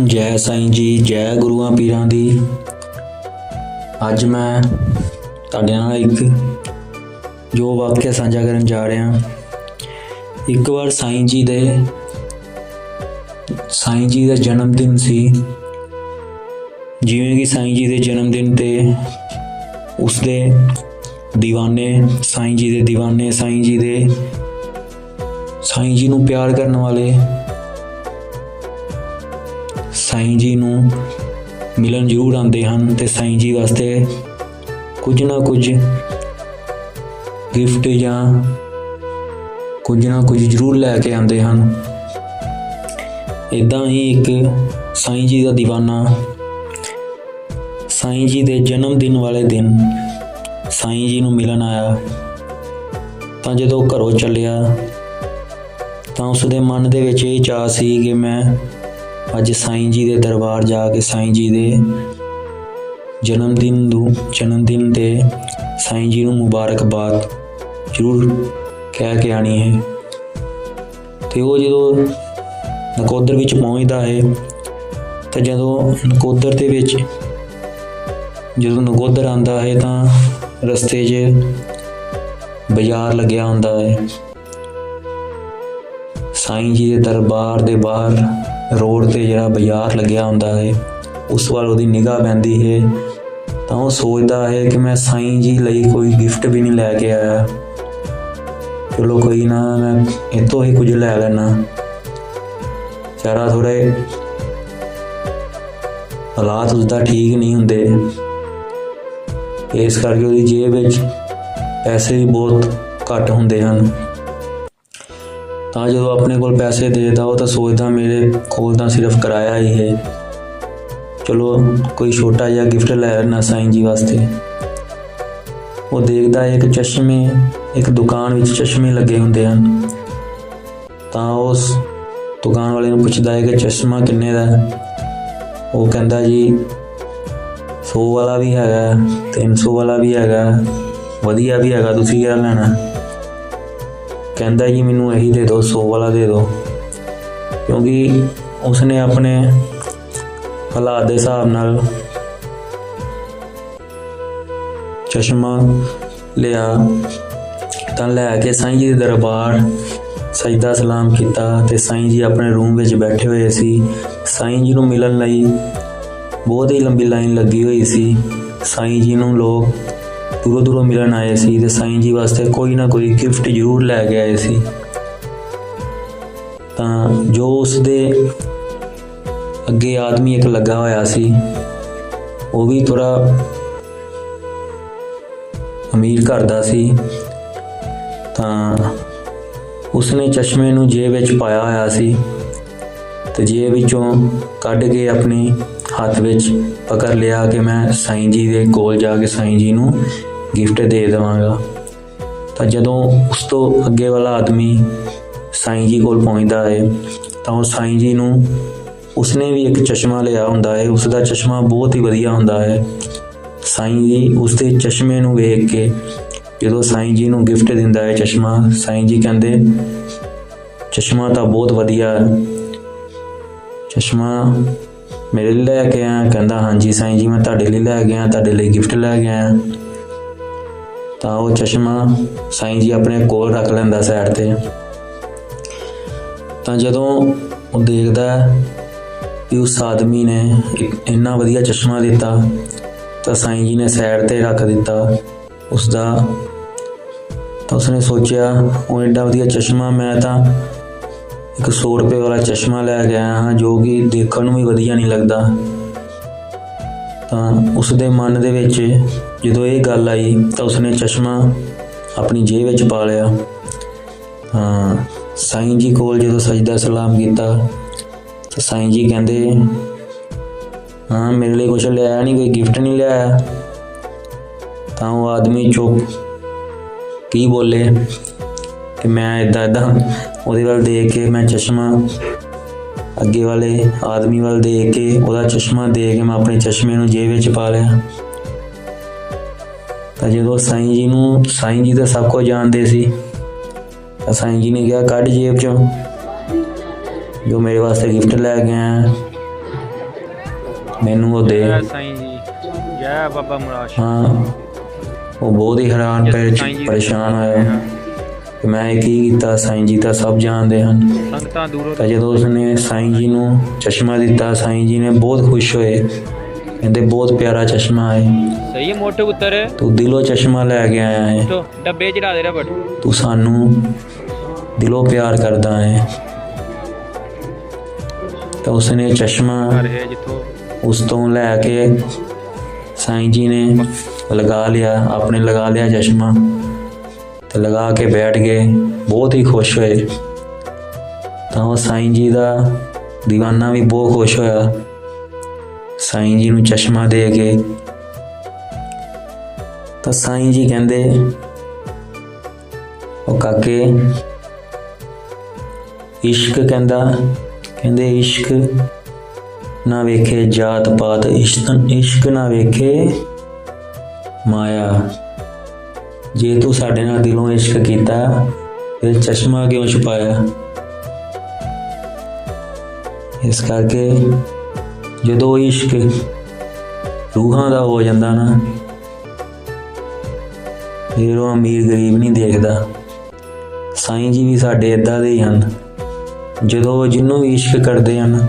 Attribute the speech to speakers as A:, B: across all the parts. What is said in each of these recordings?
A: ਜੈ ਸਾਈ ਜੀ, ਜੈ ਗੁਰੂਆਂ ਪੀਰਾਂ ਦੀ। ਅੱਜ ਮੈਂ ਤੁਹਾਡੇ ਨਾਲ ਇੱਕ ਜੋ ਵਾਕਿਆ ਸਾਂਝਾ ਕਰਨ ਜਾ ਰਿਹਾ ਇੱਕ ਵਾਰ ਸਾਈਂ ਜੀ ਦੇ, ਸਾਈਂ ਜੀ ਦਾ ਜਨਮ ਦਿਨ ਸੀ। ਜਿਵੇਂ ਕਿ ਸਾਈਂ ਜੀ ਦੇ ਜਨਮ ਦਿਨ ਤੇ ਉਸਦੇ دیਵਾਨੇ ਸਾਈ ਜੀ ਦੇ دیਵਾਨੇ ਸਾਈ ਜੀ ਦੇ, ਸਾਈਂ ਜੀ ਨੂੰ ਪਿਆਰ ਕਰਨ ਵਾਲੇ ਸਾਈਂ ਜੀ ਨੂੰ ਮਿਲਣ ਜ਼ਰੂਰ ਆਉਂਦੇ ਹਨ ਤੇ ਸਾਈਂ ਜੀ ਵਾਸਤੇ ਕੁਝ ਨਾ ਕੁਝ ਗਿਫਟ ਜਾਂ ਕੁਝ ਨਾ ਕੁਝ ਜ਼ਰੂਰ ਲੈ ਕੇ ਆਉਂਦੇ ਹਨ। ਇਦਾਂ ਹੀ ਇੱਕ ਸਾਈਂ ਜੀ ਦਾ دیਵਾਨਾ ਸਾਈਂ ਜੀ ਦੇ ਜਨਮ ਦਿਨ ਵਾਲੇ ਦਿਨ ਸਾਈਂ ਜੀ ਨੂੰ ਮਿਲਣ ਆਇਆ। ਤਾਂ ਜਦੋਂ ਘਰੋਂ ਚੱਲਿਆ, ਤਾਂ ਉਸ ਦੇ ਮਨ ਦੇ ਵਿੱਚ ਇਹ ਚਾਹ ਸੀ ਕਿ ਮੈਂ ਅੱਜ ਸਾਈਂ ਜੀ ਦੇ ਦਰਬਾਰ ਜਾ ਕੇ ਸਾਈਂ ਜੀ ਦੇ ਜਨਮ ਦਿਨ ਨੂੰ, ਜਨਮ ਦਿਨ ਤੇ ਸਾਈਂ ਜੀ ਨੂੰ ਮੁਬਾਰਕਬਾਦ ਜ਼ਰੂਰ ਕਹਿ ਕੇ ਆਣੀ ਹੈ। ਤੇ ਉਹ ਜਦੋਂ ਨਕੋਦਰ ਵਿੱਚ ਪਹੁੰਚਦਾ ਹੈ, ਤਾਂ ਜਦੋਂ ਨਕੋਦਰ ਦੇ ਵਿੱਚ ਜਦੋਂ ਨਕੋਦਰ ਆਂਦਾ ਹੈ, ਤਾਂ ਰਸਤੇ 'ਚ ਬਾਜ਼ਾਰ ਲੱਗਿਆ ਹੁੰਦਾ ਹੈ। ਸਾਈਂ ਜੀ ਦੇ ਦਰਬਾਰ ਦੇ ਬਾਹਰ ਰੋਡ ਤੇ ਜਿਹੜਾ ਬਾਜ਼ਾਰ ਲੱਗਿਆ ਹੁੰਦਾ ਹੈ, ਉਸ ਵੱਲ ਉਹਦੀ ਨਿਗਾਹ ਪੈਂਦੀ ਹੈ, ਤਾਂ ਉਹ ਸੋਚਦਾ ਹੈ ਕਿ ਮੈਂ ਸਾਈਂ ਜੀ ਲਈ ਕੋਈ ਗਿਫਟ ਵੀ ਨਹੀਂ ਲੈ ਕੇ ਆਇਆ। ਚਲੋ ਕੋਈ ਨਾ, ਮੈਂ ਇਹ ਹੀ ਕੁਝ ਲੈ ਲੈਣਾ ਚਾਰਾ ਥੋੜੇ ਹਾਲਾਤ ਉਸਦਾ ਠੀਕ ਨਹੀਂ ਹੁੰਦੇ। ਇਸ ਕਰਕੇ ਉਹਦੀ ਜੇਬ ਵਿੱਚ ਪੈਸੇ ਵੀ ਬਹੁਤ ਘੱਟ ਹੁੰਦੇ ਹਨ। ਤਾਂ ਜਦੋਂ ਆਪਣੇ ਕੋਲ ਪੈਸੇ ਦੇਦਾ ਉਹ ਤਾਂ ਸੋਚਦਾ ਮੇਰੇ ਕੋਲ ਤਾਂ ਸਿਰਫ ਕਿਰਾਇਆ ਹੀ ਹੈ। ਚਲੋ, ਕੋਈ ਛੋਟਾ ਜਿਹਾ ਗਿਫਟ ਲੈ ਆਣਾ ਸਾਈਂ ਜੀ ਵਾਸਤੇ। ਉਹ ਦੇਖਦਾ ਹੈ ਇੱਕ ਚਸ਼ਮੇ, ਇੱਕ ਦੁਕਾਨ ਵਿੱਚ ਚਸ਼ਮੇ ਲੱਗੇ ਹੁੰਦੇ ਹਨ। ਤਾਂ ਉਸ ਦੁਕਾਨ ਵਾਲੇ ਨੂੰ ਪੁੱਛਦਾ ਹੈ ਕਿ ਚਸ਼ਮਾ ਕਿੰਨੇ ਦਾ ਉਹ ਕਹਿੰਦਾ ਜੀ 100 ਵਾਲਾ ਵੀ ਹੈਗਾ 300 ਵਾਲਾ ਵੀ ਹੈਗਾ, ਵਧੀਆ ਵੀ ਹੈਗਾ, ਤੁਸੀਂ ਕਿਹੜਾ ਲੈਣਾ? ਕਹਿੰਦਾ ਜੀ, ਮੈਨੂੰ ਇਹੀ ਦੇ ਦਿਓ 100 ਵਾਲਾ ਦੇ ਦਿਓ। ਕਿਉਂਕਿ ਉਸਨੇ ਆਪਣੇ ਹਾਲਾਤ ਦੇ ਹਿਸਾਬ ਨਾਲ ਚਸ਼ਮਾ ਲਿਆ, ਤਾਂ ਲੈ ਕੇ ਸਾਈਂ ਜੀ ਦੇ ਦਰਬਾਰ ਸਜਦਾ ਸਲਾਮ ਕੀਤਾ ਤੇ ਸਾਈਂ ਜੀ ਆਪਣੇ ਰੂਮ ਵਿੱਚ ਬੈਠੇ ਹੋਏ ਸੀ। ਸਾਈਂ ਜੀ ਨੂੰ ਮਿਲਣ ਲਈ ਬਹੁਤ ਹੀ ਲੰਬੀ ਲਾਈਨ ਲੱਗੀ ਹੋਈ ਸੀ। ਸਾਈਂ ਜੀ ਨੂੰ ਲੋਕ ਦੂਰੋਂ ਦੂਰੋਂ ਮਿਲਣ ਆਏ ਸੀ ਤੇ ਸਾਈਂ ਜੀ ਵਾਸਤੇ ਕੋਈ ਨਾ ਕੋਈ ਗਿਫਟ ਜ਼ਰੂਰ ਲੈ ਕੇ ਆਏ ਸੀ। ਤਾਂ ਜੋ ਉਸ ਦੇ ਅੱਗੇ ਆਦਮੀ ਇੱਕ ਲੱਗਾ ਹੋਇਆ ਸੀ, ਉਹ ਵੀ ਥੋੜਾ ਅਮੀਰ ਘਰ ਦਾ ਸੀ। ਤਾਂ ਉਸਨੇ ਚਸ਼ਮੇ ਨੂੰ ਜੇਬ ਵਿੱਚ ਪਾਇਆ ਹੋਇਆ ਸੀ ਤੇ ਜੇਬ ਵਿੱਚੋਂ ਕੱਢ ਕੇ ਆਪਣੀ ਹੱਥ ਵਿੱਚ ਪਕੜ ਲਿਆ ਕਿ ਮੈਂ ਸਾਈਂ ਜੀ ਦੇ ਕੋਲ ਜਾ ਕੇ ਸਾਈਂ ਜੀ ਨੂੰ ਗਿਫਟ ਦੇ ਦੇਵਾਂਗਾ। ਤਾਂ ਜਦੋਂ ਉਸ ਤੋਂ ਅੱਗੇ ਵਾਲਾ ਆਦਮੀ ਸਾਈਂ ਜੀ ਕੋਲ ਪਹੁੰਚਦਾ ਹੈ, ਤਾਂ ਉਹ ਸਾਈਂ ਜੀ ਨੂੰ ਉਸਨੇ ਵੀ ਇੱਕ ਚਸ਼ਮਾ ਲਿਆ ਹੁੰਦਾ ਹੈ। ਉਸ ਦਾ ਚਸ਼ਮਾ ਬਹੁਤ ਹੀ ਵਧੀਆ ਹੁੰਦਾ ਹੈ। ਸਾਈਂ ਜੀ ਉਸ ਦੇ ਚਸ਼ਮੇ ਨੂੰ ਵੇਖ ਕੇ ਜਦੋਂ ਸਾਈਂ ਜੀ ਨੂੰ ਗਿਫਟ ਦਿੰਦਾ ਹੈ ਚਸ਼ਮਾ, ਸਾਈਂ ਜੀ ਕਹਿੰਦੇ, ਚਸ਼ਮਾ ਤਾਂ ਬਹੁਤ ਵਧੀਆ ਹੈ। ਚਸ਼ਮਾ ਮੇਰੇ ਲਈ ਲੈ ਕੇ ਆਇਆ ਕਹਿੰਦਾ, ਹਾਂਜੀ ਸਾਈਂ ਜੀ, ਮੈਂ ਤੁਹਾਡੇ ਲਈ ਲੈ ਗਿਆ ਤੁਹਾਡੇ ਲਈ ਗਿਫਟ ਲੈ ਕੇ ਆਇਆ। ਤਾਂ ਉਹ ਚਸ਼ਮਾ ਸਾਈਂ ਜੀ ਆਪਣੇ ਕੋਲ ਰੱਖ ਲੈਂਦਾ ਸਾਈਡ ਤੇ। ਤਾਂ ਜਦੋਂ ਉਹ ਦੇਖਦਾ ਕਿ ਉਸ ਆਦਮੀ ਨੇ ਇੱਕ ਇੰਨਾ ਵਧੀਆ ਚਸ਼ਮਾ ਦਿੱਤਾ, ਤਾਂ ਸਾਈਂ ਜੀ ਨੇ ਸਾਈਡ ਤੇ ਰੱਖ ਦਿੱਤਾ ਉਸ ਦਾ ਤਾਂ ਉਸਨੇ ਸੋਚਿਆ, ਉਹ ਐਡਾ ਵਧੀਆ ਚਸ਼ਮਾ, ਮੈਂ ਤਾਂ ਇੱਕ 100 ਰੁਪਏ ਵਾਲਾ ਚਸ਼ਮਾ ਲੈ ਕੇ ਆਇਆ ਹਾਂ, ਜੋ ਕਿ ਦੇਖਣ ਨੂੰ ਵੀ ਵਧੀਆ ਨਹੀਂ ਲੱਗਦਾ। ਤਾਂ ਉਸ ਦੇ ਮਨ ਦੇ ਵਿੱਚ ਜਦੋਂ ਇਹ ਗੱਲ ਆਈ ਤਾਂ ਉਸਨੇ ਚਸ਼ਮਾ ਆਪਣੀ ਜੇਬ ਵਿੱਚ ਪਾ ਲਿਆ। ਹਾਂ, ਸਾਈਂ ਜੀ ਕੋਲ ਜਦੋਂ ਸਜਦਾ ਸਲਾਮ ਕੀਤਾ ਤਾਂ ਸਾਈਂ ਜੀ ਕਹਿੰਦੇ, ਹਾਂ, ਮੇਰੇ ਲਈ ਕੁਝ ਲਿਆਇਆ ਨਹੀਂ, ਕੋਈ ਗਿਫਟ ਨਹੀਂ ਲਿਆਇਆ। ਤਾਂ ਉਹ ਆਦਮੀ ਚੁੱਪ ਕੀ ਬੋਲੇ ਕਿ ਮੈਂ ਇਦਾਂ ਇਦਾਂ ਉਹਦੇ ਵੱਲ ਦੇਖ ਕੇ ਮੈਂ ਚਸ਼ਮਾ ਅੱਗੇ ਵਾਲੇ ਆਦਮੀ ਵੱਲ ਦੇਖ ਕੇ ਉਹਦਾ ਚਸ਼ਮਾ ਦੇਖ ਕੇ ਮੈਂ ਆਪਣੇ ਚਸ਼ਮੇ ਨੂੰ ਜੇਬ ਵਿੱਚ ਪਾ ਲਿਆ। ਤਾਂ ਜਦੋਂ ਸਾਈਂ ਜੀ ਨੂੰ ਸਾਈਂ ਜੀ ਤਾਂ ਸਭ ਕੁਝ ਜਾਣਦੇ ਸੀ। ਤਾਂ ਸਾਈਂ ਜੀ ਨੇ ਕਿਹਾ ਕੱਢ ਜੇਬ ਚੋਂ। ਜੋ ਮੇਰੇ ਵਾਸਤੇ ਗਿਫਟ ਲੈ ਕੇ ਆਇਆ ਮੈਨੂੰ ਉਹ ਦੇ।
B: ਸਾਈਂ ਜੀ ਜੈ ਬਾਬਾ ਮੁਰਾਸ਼
A: ਹਾਂ ਉਹ ਬਹੁਤ ਹੀ ਹੈਰਾਨ
B: ਦੇ
A: ਪਰੇਸ਼ਾਨ ਹੋਇਆ। ਮੈਂ ਕੀ ਕੀਤਾ? ਸਾਈਂ ਜੀ ਤਾਂ ਸਭ ਜਾਣਦੇ ਹਨ।
B: ਸੰਗਤਾਂ ਦੂਰੋਂ
A: ਤਾਂ ਜਦੋਂ ਉਸਨੇ ਸਾਈਂ ਜੀ ਨੂੰ ਚਸ਼ਮਾ ਦਿੱਤਾ ਸਾਈਂ ਜੀ ਨੇ ਬਹੁਤ ਖੁਸ਼ ਹੋਏ। ਕਹਿੰਦੇ ਬਹੁਤ ਪਿਆਰਾ ਚਸ਼ਮਾ ਹੈ।
B: ਸਹੀ ਹੈ ਮੋਟੇ ਉੱਤਰ
A: ਤੂੰ ਦਿਲੋਂ ਚਸ਼ਮਾ ਲੈ ਕੇ ਆਇਆ ਹੈ।
B: ਤੋ ਡੱਬੇ ਚੜਾ ਦੇ ਰਬੜ।
A: ਤੂੰ ਸਾਨੂੰ ਦਿਲੋਂ ਪਿਆਰ ਕਰਦਾ ਹੈ। ਤਾਂ ਉਸਨੇ ਚਸ਼ਮਾ ਉਸ ਤੋਂ ਲੈ ਕੇ ਸਾਈਂ ਜੀ ਨੇ ਲਗਾ ਲਿਆ ਆਪਣੇ ਲਗਾ ਲਿਆ ਚਸ਼ਮਾ। ਤੇ ਲਗਾ ਕੇ ਬੈਠ ਗਏ, ਬਹੁਤ ਹੀ ਖੁਸ਼ ਹੋਏ। ਤਾਂ ਉਹ ਸਾਈਂ ਜੀ ਦਾ دیਵਾਨਾ ਵੀ ਬਹੁਤ ਖੁਸ਼ ਹੋਇਆ। ਸਾਈਂ ਜੀ ਨੂੰ ਚਸ਼ਮਾ ਦੇ ਕੇ। ਤਾਂ ਸਾਈਂ ਜੀ ਕਹਿੰਦੇ, ਉਹ ਕਾਕੇ, ਇਸ਼ਕ ਕਹਿੰਦਾ, ਕਹਿੰਦੇ ਇਸ਼ਕ ਨਾ ਵੇਖੇ ਜਾਤ ਪਾਤ ਇਸ਼ਕ ਇਸ਼ਕ ਨਾ ਵੇਖੇ ਮਾਇਆ। ਜੇ ਤੂੰ ਸਾਡੇ ਨਾਲ ਦਿਲੋਂ ਇਸ਼ਕ ਕੀਤਾ, ਫਿਰ ਚਸ਼ਮਾ ਕਿਉਂ ਛੁਪਾਇਆ? ਇਸ ਕਰਕੇ ਜਦੋਂ ਇਸ਼ਕ ਰੂਹਾਂ ਦਾ ਹੋ ਜਾਂਦਾ ਨਾ, ਫਿਰ ਉਹ ਅਮੀਰ ਗਰੀਬ ਨਹੀਂ ਦੇਖਦਾ। ਸਾਈਂ ਜੀ ਵੀ ਸਾਡੇ ਇਦਾਂ ਦੇ ਹੀ ਹਨ। ਜਦੋਂ ਜਿਹਨੂੰ ਵੀ ਇਸ਼ਕ ਕਰਦੇ ਹਨ,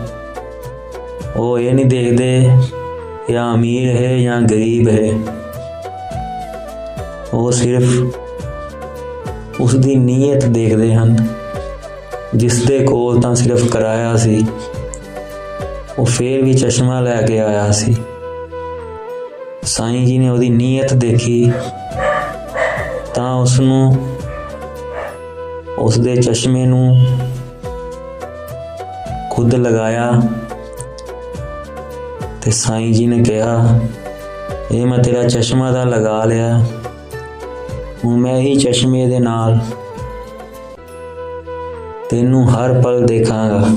A: ਉਹ ਇਹ ਨਹੀਂ ਦੇਖਦੇ ਜਾਂ ਅਮੀਰ ਹੈ ਜਾਂ ਗਰੀਬ ਹੈ। ਉਹ ਸਿਰਫ ਉਸ ਦੀ ਨੀਅਤ ਦੇਖਦੇ ਹਨ। ਜਿਸ ਦੇ ਕੋਲ ਤਾਂ ਸਿਰਫ ਕਰਾਇਆ ਸੀ, ਉਹ ਫੇਰ ਵੀ ਚਸ਼ਮਾ ਲੈ ਕੇ ਆਇਆ ਸੀ। ਸਾਈਂ ਜੀ ਨੇ ਉਹਦੀ ਨੀਅਤ ਦੇਖੀ, ਤਾਂ ਉਸ ਨੂੰ ਉਸ ਦੇ ਚਸ਼ਮੇ ਨੂੰ ਖੁਦ ਲਗਾਇਆ ਤੇ ਸਾਈਂ ਜੀ ਨੇ ਕਿਹਾ, ਇਹ ਮੈਂ ਤੇਰਾ ਚਸ਼ਮਾ ਦਾ ਲਗਾ ਲਿਆ। ਮੈਂ ਹੀ ਚਸ਼ਮੇ ਦੇ ਨਾਲ ਤੈਨੂੰ ਹਰ ਪਲ ਦੇਖਾਂਗਾ।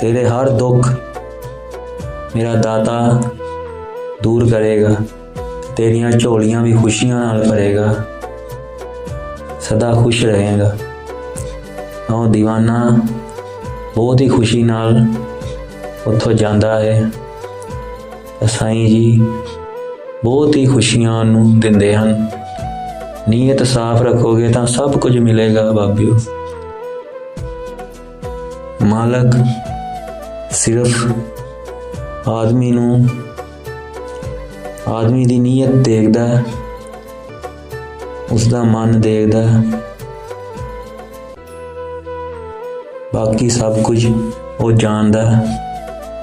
A: ਤੇਰੇ ਹਰ ਦੁੱਖ ਮੇਰਾ ਦਾਤਾ ਦੂਰ ਕਰੇਗਾ। ਤੇਰੀਆਂ ਝੋਲੀਆਂ ਵੀ ਖੁਸ਼ੀਆਂ ਨਾਲ ਭਰੇਗਾ। ਸਦਾ ਖੁਸ਼ ਰਹੇਗਾ। ਉਹ دیਵਾਨਾ ਬਹੁਤ ਹੀ ਖੁਸ਼ੀ ਨਾਲ ਉੱਥੋਂ ਜਾਂਦਾ ਹੈ। ਤਾਂ ਸਾਈਂ ਜੀ ਬਹੁਤ ਹੀ ਖੁਸ਼ੀਆਂ ਨੂੰ ਦਿੰਦੇ ਹਨ। ਨੀਅਤ ਸਾਫ਼ ਰੱਖੋਗੇ ਤਾਂ ਸਭ ਕੁਝ ਮਿਲੇਗਾ ਬਾਬਿਓ ਮਾਲਕ ਸਿਰਫ ਆਦਮੀ ਨੂੰ ਆਦਮੀ ਦੀ ਨੀਅਤ ਦੇਖਦਾ ਹੈ, ਉਸ ਦਾ ਮਨ ਦੇਖਦਾ ਬਾਕੀ ਸਭ ਕੁਝ ਉਹ ਜਾਣਦਾ ਹੈ।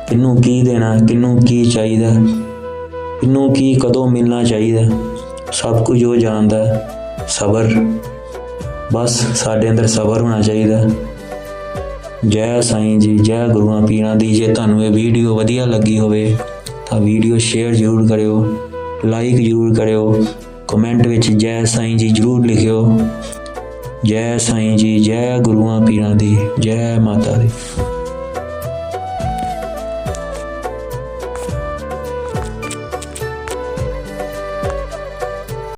A: ਕਿਹਨੂੰ ਕੀ ਦੇਣਾ ਕਿਹਨੂੰ ਕੀ ਚਾਹੀਦਾ ਕਿਹਨੂੰ ਕੀ ਕਦੋਂ ਮਿਲਣਾ ਚਾਹੀਦਾ ਸਭ ਕੁਝ ਉਹ ਜਾਣਦਾ ਸਬਰ। ਬਸ ਸਾਡੇ ਅੰਦਰ ਸਬਰ ਹੋਣਾ ਚਾਹੀਦਾ ਜੈ ਸਾਈਂ ਜੀ, ਜੈ ਗੁਰੂਆਂ ਪੀਰਾਂ ਦੀ, ਜੇ ਤੁਹਾਨੂੰ ਇਹ ਵੀਡੀਓ ਵਧੀਆ ਲੱਗੀ ਹੋਵੇ, ਤਾਂ ਵੀਡੀਓ ਸ਼ੇਅਰ ਜ਼ਰੂਰ ਕਰਿਓ, ਲਾਈਕ ਜ਼ਰੂਰ ਕਰਿਓ, ਕਮੈਂਟ ਵਿੱਚ ਜੈ ਸਾਈਂ ਜੀ ਜ਼ਰੂਰ ਲਿਖਿਓ। ਜੈ ਸਾਈਂ ਜੀ, ਜੈ ਗੁਰੂਆਂ ਪੀਰਾਂ ਦੀ, ਜੈ ਮਾਤਾ ਦੀ।